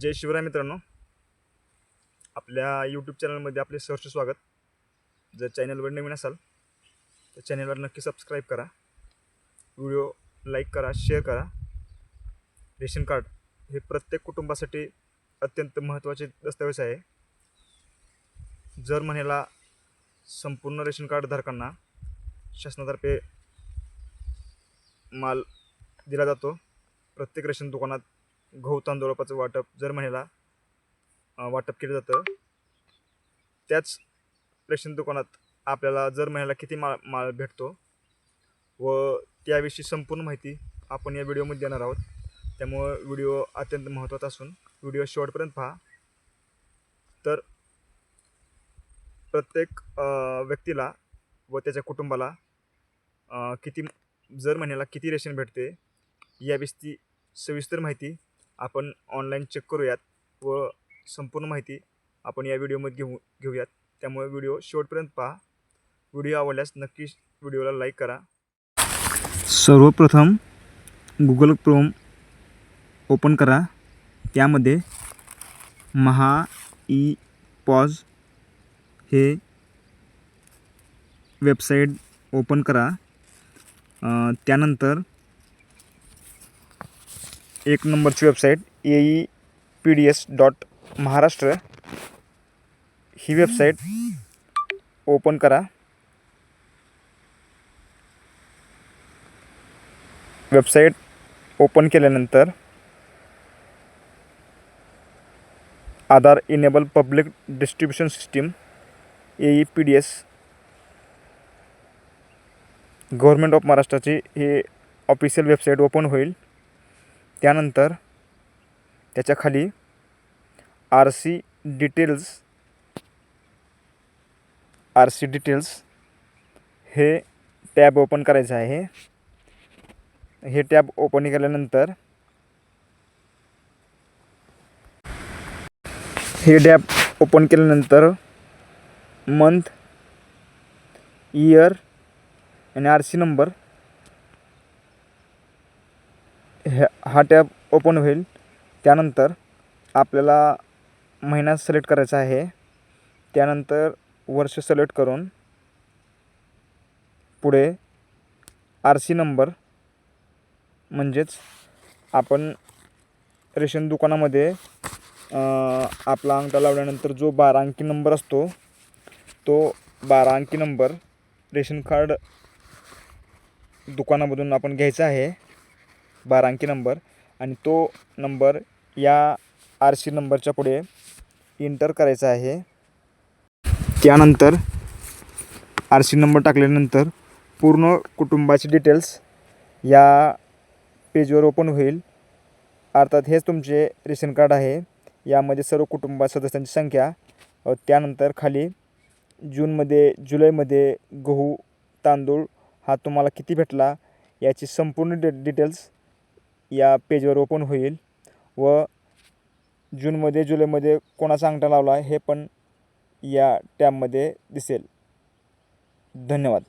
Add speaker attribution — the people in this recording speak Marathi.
Speaker 1: जय शिवराय मित्रांनो. आपल्या यूट्यूब चॅनलमध्ये आपले सहर्ष स्वागत. जर चॅनलवर नवीन असाल तर चॅनलवर नक्की सबस्क्राईब करा. व्हिडिओ लाईक करा शेअर करा. रेशन कार्ड हे प्रत्येक कुटुंबासाठी अत्यंत महत्त्वाचे दस्तऐवज आहे. जर महिन्याला संपूर्ण रेशन कार्ड धारकांना शासनातर्फे माल दिला जातो प्रत्येक रेशन दुकानात गहू तांदूळाचं वाटप जर महिन्याला वाटप केलं जातं त्याच रेशन दुकानात आपल्याला जर महिन्याला किती माल माल भेटतो व त्याविषयी संपूर्ण माहिती आपण या व्हिडिओमध्ये देणार आहोत. त्यामुळं व्हिडिओ अत्यंत महत्त्वाचा असून व्हिडिओ शेवटपर्यंत पहा. तर प्रत्येक व्यक्तीला व त्याच्या कुटुंबाला किती जर महिन्याला किती रेशन भेटते याविषयी सविस्तर माहिती आपण ऑनलाईन चेक करूयात व संपूर्ण माहिती आपण या व्हिडिओमध्ये घेऊ घेऊयात. त्यामुळे व्हिडिओ शेवटपर्यंत पहा. व्हिडिओ आवडल्यास नक्कीच व्हिडिओला लाईक करा. सर्वप्रथम गुगल क्रोम ओपन करा. त्यामध्ये महा ई पॉज हे वेबसाईट ओपन करा. त्यानंतर एक नंबरची website A E P D S dot Maharashtra. He website open करा. वेबसाईट ओपन केल्यानंतर Aadhaar enable public distribution system A E P D S government of महाराष्ट्राची हे ऑफिशियल वेबसाईट ओपन होईल. त्यानंतर त्याच्याखाली R C details R C details हे टॅब ओपन करायचं आहे. हे टॅब ओपन केल्यानंतर हे टॅब ओपन केल्यानंतर मंथ इयर आणि आर सी नंबर ह्या हा टॅब ओपन होईल. त्यानंतर आपल्याला महिना सिलेक्ट करायचा आहे. त्यानंतर वर्ष सिलेक्ट करून पुढे आर सी नंबर म्हणजेच आपण रेशन दुकानामध्ये आपला अंगठा लावल्यानंतर जो बारा अंकी नंबर असतो तो बारा अंकी नंबर रेशन कार्ड दुकानामधून आपण घ्यायचा आहे. बारा अंकी नंबर आणि तो नंबर या आर सी नंबरच्या पुढे इंटर करायचा आहे. त्यानंतर आर सी नंबर टाकल्यानंतर पूर्ण कुटुंबाचे डिटेल्स या पेजवर ओपन होईल. अर्थात हेच तुमचे रेशन कार्ड आहे. यामध्ये सर्व कुटुंबा सदस्यांची संख्या त्यानंतर खाली जूनमध्ये जुलैमध्ये गहू तांदूळ हा तुम्हाला किती भेटला याची संपूर्ण डि डिटेल्स या पेजवर ओपन होईल व जूनमध्ये जुलैमध्ये कोणाचा अंगठा लावला हे पण या टॅबमध्ये दिसेल. धन्यवाद.